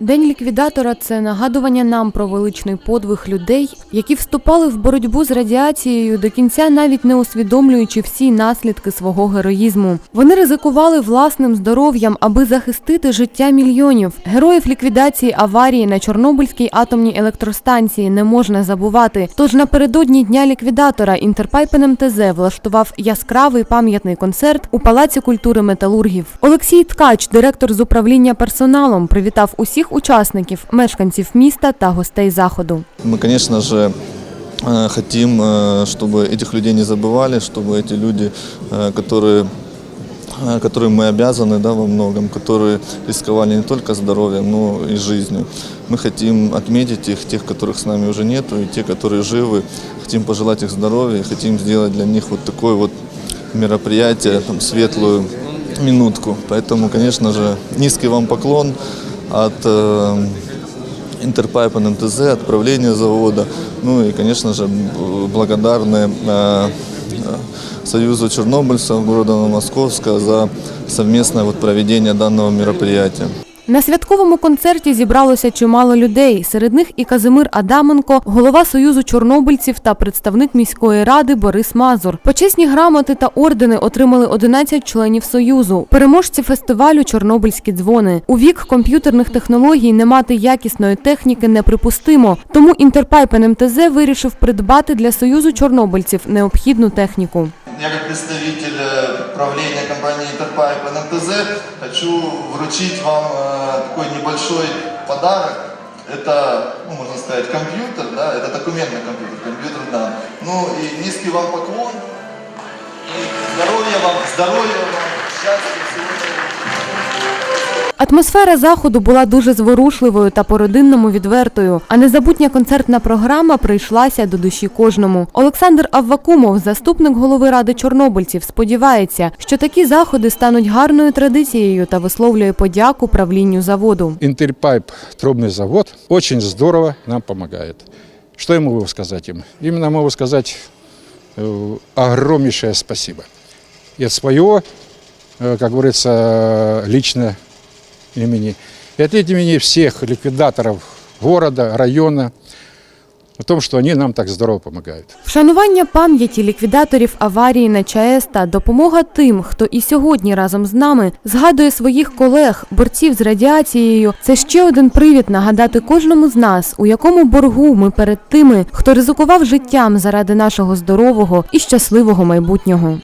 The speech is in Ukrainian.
День ліквідатора це нагадування нам про величний подвиг людей, які вступали в боротьбу з радіацією до кінця, навіть не усвідомлюючи всі наслідки свого героїзму. Вони ризикували власним здоров'ям, аби захистити життя мільйонів. Героїв ліквідації аварії на Чорнобильській атомній електростанції не можна забувати. Тож напередодні дня ліквідатора Інтерпайп НМТЗ влаштував яскравий пам'ятний концерт у Палаці культури металургів. Олексій Ткач, директор з управління персоналом, привітав усіх учасників, мешканців міста та гостей заходу. Мы, конечно же, э, хотим, э, чтобы этих людей не забывали, чтобы эти люди, э, которые э, которым мы обязаны да, во многом, которые рисковали не только здоровьем, но и жизнью. Мы хотим отметить их, тех, которых с нами уже нету, и те, которые живы. Хотим пожелать их здоровья, и хотим сделать для них вот такое вот мероприятие, там, светлую минутку. Поэтому, конечно же, низкий вам поклон от э, Интерпайп НМТЗ, отправление завода. Ну и, конечно же, б- благодарны э, э, Союзу чернобыльцев города Новомосковска за совместное вот проведение данного мероприятия. На святковому концерті зібралося чимало людей. Серед них і Казимир Адаменко, голова Союзу чорнобильців та представник міської ради Борис Мазур. Почесні грамоти та ордени отримали 11 членів Союзу. Переможці фестивалю Чорнобильські дзвони. У вік комп'ютерних технологій не мати якісної техніки неприпустимо. Тому Інтерпайп НМТЗ вирішив придбати для Союзу чорнобильців необхідну техніку. Я как представитель э, правления компании Интерпайп НМТЗ хочу вручить вам э, такой небольшой подарок. Это, ну, можно сказать, компьютер, да, это документный компьютер, компьютер, да. Ну и низкий вам поклон. И здоровья вам, здоровья вам, счастья, всего. Атмосфера заходу була дуже зворушливою та по-родинному відвертою. А незабутня концертна програма прийшлася до душі кожному. Олександр Аввакумов, заступник голови ради чорнобильців, сподівається, що такі заходи стануть гарною традицією та висловлює подяку правлінню заводу. Интерпайп трубный завод очень здорово нам помогает. Что я могу сказать им? Именно могу сказать э, огромнейшее спасибо. И от своего, э, как говорится, лично имени, и от имени всех ликвидаторов города, района, о том, что они нам так здорово помогают. Вшанування пам'яті ліквідаторів аварії на ЧАЕС та допомога тим, хто і сьогодні разом з нами згадує своїх колег, борців з радіацією. Це ще один привід нагадати кожному з нас, у якому боргу ми перед тими, хто ризикував життям заради нашого здорового і щасливого майбутнього.